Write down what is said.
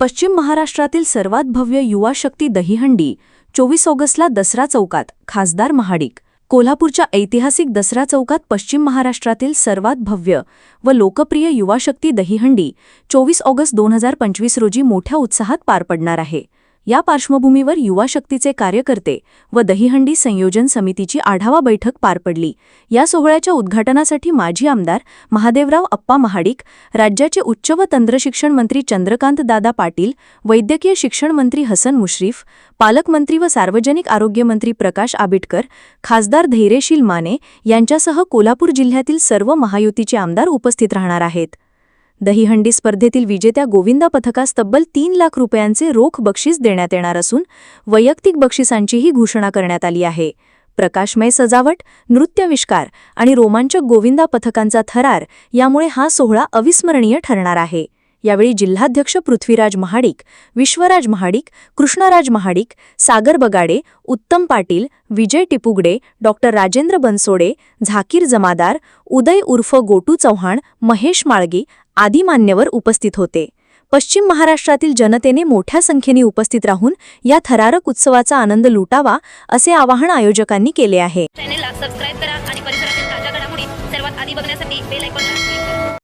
पश्चिम महाराष्ट्रातील सर्वात भव्य युवा शक्ती दहीहंडी चोवीस ऑगस्टला दसरा चौकात खासदार महाडिक. कोल्हापूरच्या ऐतिहासिक दसरा चौकात पश्चिम महाराष्ट्रातील सर्वात भव्य व लोकप्रिय युवा शक्ती दहीहंडी चोवीस ऑगस्ट दोन हजार पंचवीस रोजी मोठ्या उत्साहात पार पडणार आहे. या पार्श्वभूमीवर युवा शक्तीचे कार्यकर्ते व दहीहंडी संयोजन समितीची आढावा बैठक पार पडली. या सोहळ्याच्या उद्घाटनासाठी माजी आमदार महादेवराव अप्पा महाडिक राज्याचे उच्च व तंत्रशिक्षण मंत्री चंद्रकांत दादा पाटील वैद्यकीय शिक्षण मंत्री हसन मुश्रीफ पालकमंत्री व सार्वजनिक आरोग्य मंत्री प्रकाश आबिटकर खासदार धैर्यशील माने यांच्यासह कोल्हापूर जिल्ह्यातील सर्व महायुतीचे आमदार उपस्थित राहणार आहेत. दहीहंडी स्पर्धेतील विजेत्या गोविंदा पथकास तब्बल तीन लाख रुपयांचे रोख बक्षीस देण्यात येणार असून वैयक्तिक बक्षिसांचीही घोषणा करण्यात आली आहे. प्रकाशमय सजावट नृत्यविष्कार आणि रोमांचक गोविंदा पथकांचा थरार यामुळे हा सोहळा अविस्मरणीय ठरणार आहे. यावेळी जिल्हाध्यक्ष पृथ्वीराज महाडिक विश्वराज महाडिक कृष्णराज महाडिक सागर बगाडे उत्तम पाटील विजय टिपुगडे डॉक्टर राजेंद्र बनसोडे झाकीर जमादार उदय उर्फ गोटू चव्हाण महेश माळगी आदी मान्यवर उपस्थित होते. पश्चिम महाराष्ट्रातील जनतेने मोठ्या संख्येने उपस्थित राहून या थरारक उत्सवाचा आनंद लुटावा असे आवाहन आयोजकांनी केले आहे.